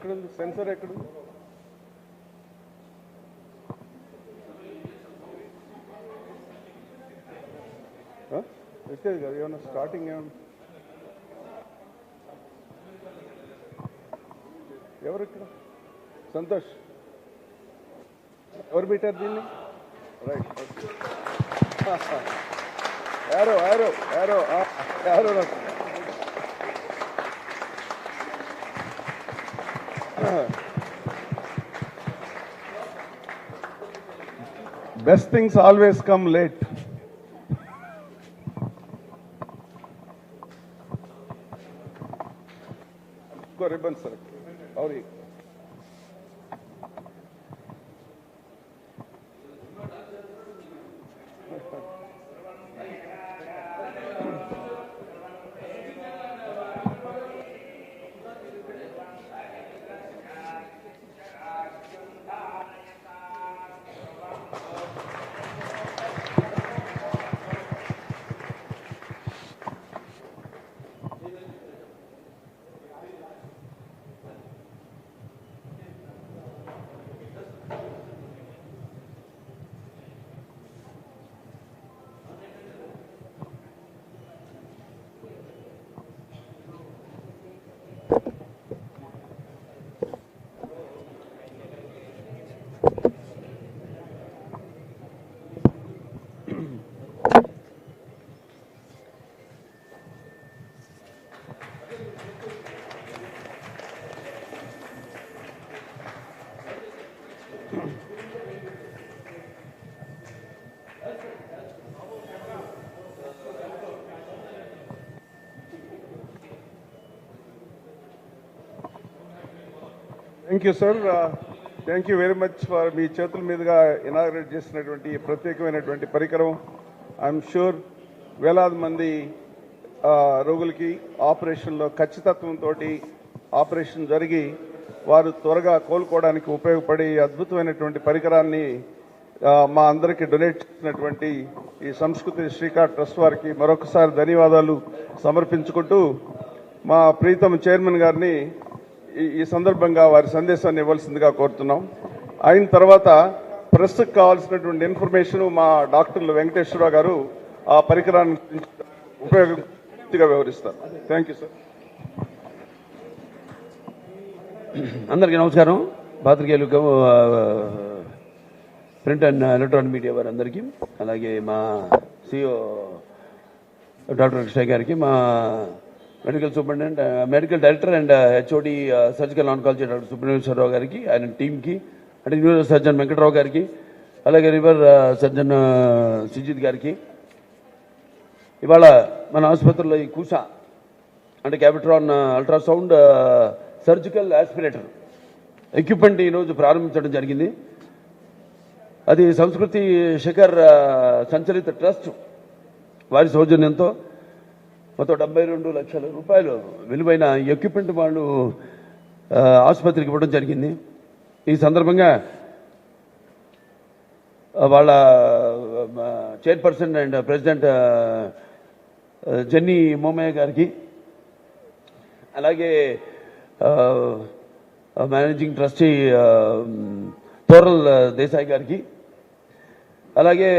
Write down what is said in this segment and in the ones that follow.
ఎక్కడుంది? సెన్సర్ ఎక్కడుంది? ఆ? ఎక్కేది కదా ఏమన్నా స్టార్టింగ్ ఏమన్నా? ఎవరు ఇక్కడ? సంతోష్. ఎవరు పెట్టారు దీన్ని? Right arrow arrow arrow arrow నాకు best things always come late ribbon sir aur ek thank you sir thank you very much for మీ చేతుల మీదుగా ఇనాగ్రేట్ చేసినటువంటి ప్రత్యేకమైనటువంటి పరికరం. ఐఎమ్ షూర్ వేలాది మంది రోగులకి ఆపరేషన్లో ఖచ్చితత్వంతో ఆపరేషన్ జరిగి వారు త్వరగా కోలుకోవడానికి ఉపయోగపడే అద్భుతమైనటువంటి పరికరాన్ని మా అందరికీ డొనేట్ చేసినటువంటి ఈ సంస్కృతి శ్రీకార్ ట్రస్ట్ వారికి మరొకసారి ధన్యవాదాలు సమర్పించుకుంటూ మా ప్రీతం చైర్మన్ గారిని ఈ- సందర్భంగా వారి సందేశాన్ని ఇవ్వాల్సిందిగా కోరుతున్నాం. అయిన తర్వాత ప్రెస్కి కావాల్సినటువంటి ఇన్ఫర్మేషన్ మా డాక్టర్లు వెంకటేశ్వరరావు గారు ఆ పరికరాన్ని గురించి ఉపయోగంగా వివరిస్తారు. థ్యాంక్ యూ సార్ అందరికీ నమస్కారం. పాత్రికేయులు ప్రింట్ అండ్ ఎలక్ట్రానిక్ మీడియా వారందరికీ అలాగే మా సిఓ డాక్టర్ కృష్ణ గారికి మా medical superintendent medical director and HOD surgical oncology doctor Subrahmanyeswara Rao గారికి ఆయన టీంకి అంటే న్యూరో సర్జన్ వెంకటరావు గారికి అలాగే రివర్ సర్జన్ సుజిత్ గారికి. ఇవాళ మన ఆసుపత్రిలో ఈ కూస అంటే Cavitron ultrasound surgical aspirator equipment ఈరోజు ప్రారంభించడం జరిగింది. అది సంస్కృతి శిఖర్ సంచరిత సంచలిత ట్రస్ట్ వారి సౌజన్యంతో మొత్తం డెబ్బై రెండు లక్షల రూపాయలు విలువైన ఎక్విప్మెంట్ వాళ్ళు ఆసుపత్రికి ఇవ్వడం జరిగింది. ఈ సందర్భంగా వాళ్ళ chairperson and president Jenny Momaya గారికి అలాగే మేనేజింగ్ ట్రస్టీ తోరల్ దేశాయ్ గారికి అలాగే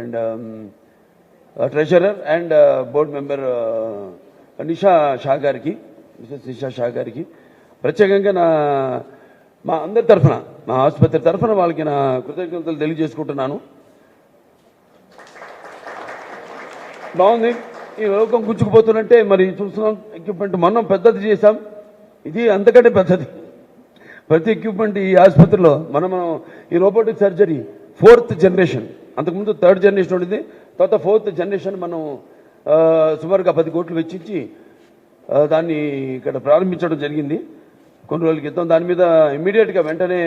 and treasurer and board board member Nisha Shah గారికి మిసెస్ నిషా షా గారికి. ప్రత్యేకంగా నా మా అందరి తరఫున మా ఆసుపత్రి తరఫున వాళ్ళకి నా కృతజ్ఞతలు తెలియజేసుకుంటున్నాను. బాగుంది. ఈ లోకం గుచ్చుకుపోతున్నట్టే మరి చూస్తున్నాం ఎక్విప్మెంట్ మనం పెద్దది చేశాం. ఇది అంతకంటే పెద్దది. ప్రతి ఎక్విప్మెంట్ ఈ ఆసుపత్రిలో మనం మనం ఈ రోబోటిక్ సర్జరీ ఫోర్త్ జనరేషన్ అంతకుముందు థర్డ్ జనరేషన్ ఉండేది. తర్వాత ఫోర్త్ జనరేషన్ మనం సుమారుగా పది కోట్లు వెచ్చించి దాన్ని ఇక్కడ ప్రారంభించడం జరిగింది. కొన్ని రోజుల క్రితం దాని మీద ఇమ్మీడియట్గా వెంటనే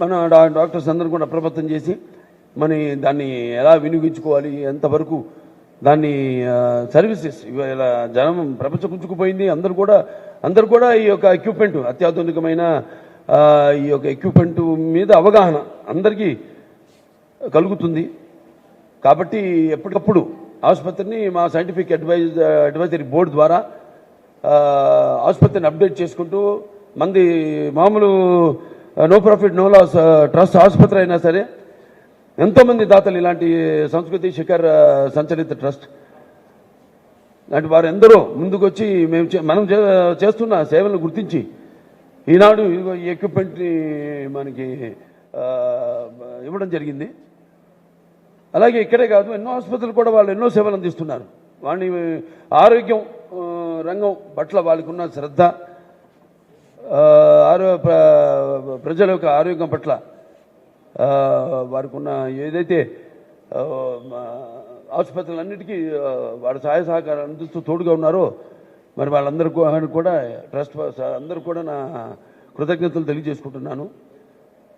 మన డాక్టర్స్ అందరూ కూడా అప్రమత్తం చేసి మన దాన్ని ఎలా వినియోగించుకోవాలి ఎంతవరకు దాన్ని సర్వీసెస్ ఇలా జనం ప్రపంచం గుంజుకుపోయింది అందరూ కూడా అందరూ కూడా ఈ యొక్క ఎక్విప్మెంట్ అత్యాధునికమైన ఈ యొక్క ఎక్విప్మెంట్ మీద అవగాహన అందరికీ కలుగుతుంది. కాబట్టి ఎప్పటికప్పుడు ఆసుపత్రిని మా సైంటిఫిక్ అడ్వైజ్ అడ్వైజరీ బోర్డు ద్వారా ఆసుపత్రిని అప్డేట్ చేసుకుంటూ మంది మామూలు no profit no loss trust ఆసుపత్రి అయినా సరే ఎంతోమంది దాతలు ఇలాంటి సంస్కృతి శిఖర్ సంచరిత సంచలిత ట్రస్ట్ లాంటి వారు ఎందరో ముందుకొచ్చి మేము చే- మనం చే- చేస్తున్న సేవలను గుర్తించి ఈనాడు ఈ ఎక్విప్మెంట్ని మనకి ఇవ్వడం జరిగింది. అలాగే ఇక్కడే కాదు ఎన్నో ఆసుపత్రులు కూడా వాళ్ళు ఎన్నో సేవలు అందిస్తున్నారు. వాడిని ఆరోగ్యం రంగం పట్ల వాళ్ళకు ఉన్న శ్రద్ధ ఆరో ప్రజల యొక్క ఆరోగ్యం పట్ల వారికి ఉన్న ఏదైతే ఆ, ఆసుపత్రులన్నిటికీ వారి సహాయ సహకారం అందిస్తూ తోడుగా ఉన్నారో మరి వాళ్ళందరూ కూడా ట్రస్ట్ అందరూ కూడా నా కృతజ్ఞతలు తెలియజేసుకుంటున్నాను.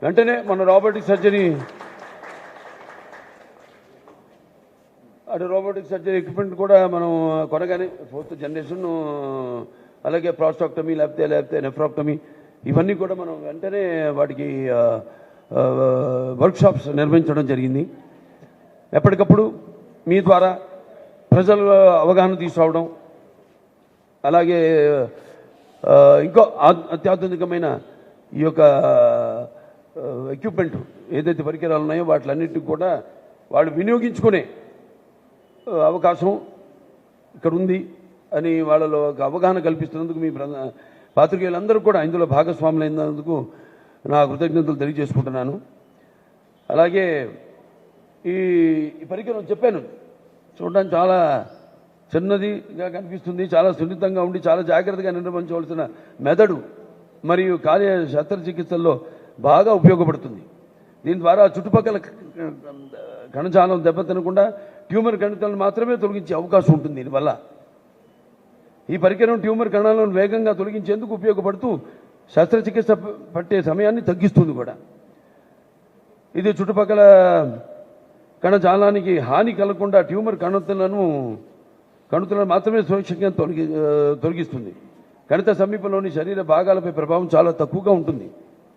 వెంటనే మన రోబోటిక్ సర్జరీ అటు రోబోటిక్ సర్జరీ ఎక్విప్మెంట్ కూడా మనం కొనగానే ఫోర్త్ జనరేషన్ అలాగే ప్రాస్టాక్టమీ లేకపోతే లేకపోతే నెఫ్రాక్టమీ ఇవన్నీ కూడా మనం వెంటనే వాటికి వర్క్షాప్స్ నిర్వహించడం జరిగింది. ఎప్పటికప్పుడు మీ ద్వారా ప్రజలు అవగాహన తీసుకురావడం అలాగే ఇంకో అత్యాధునికమైన ఈ యొక్క ఎక్విప్మెంట్ ఏదైతే పరికరాలు ఉన్నాయో వాటిలన్నింటికి కూడా వాళ్ళు వినియోగించుకునే అవకాశం ఇక్కడ ఉంది అని వాళ్ళలో ఒక అవగాహన కల్పిస్తున్నందుకు మీ ప్ర- పాత్రికేయులందరూ కూడా ఇందులో భాగస్వాములైనందుకు నా కృతజ్ఞతలు తెలియజేసుకుంటున్నాను. అలాగే ఈ ఈ పరికరం చెప్పాను చూడడానికి చాలా చిన్నదిగా కనిపిస్తుంది చాలా సున్నితంగా ఉండి చాలా జాగ్రత్తగా నిర్వహించవలసిన మెదడు మరియు కార్య శస్త్రచికిత్సల్లో బాగా ఉపయోగపడుతుంది. దీని ద్వారా చుట్టుపక్కల కణజాలం దెబ్బతినకుండా ట్యూమర్ కణితలను మాత్రమే తొలగించే అవకాశం ఉంటుంది దీనివల్ల. ఈ పరికరం ట్యూమర్ కణాలను వేగంగా తొలగించేందుకు ఉపయోగపడుతూ శస్త్రచికిత్స పట్టే సమయాన్ని తగ్గిస్తుంది కూడా. ఇది చుట్టుపక్కల కణజాలానికి హాని కలగకుండా ట్యూమర్ కణతులను కణుతులను మాత్రమే సురక్షితంగా తొలగి తొలగిస్తుంది. కణిత సమీపంలోని శరీర భాగాలపై ప్రభావం చాలా తక్కువగా ఉంటుంది.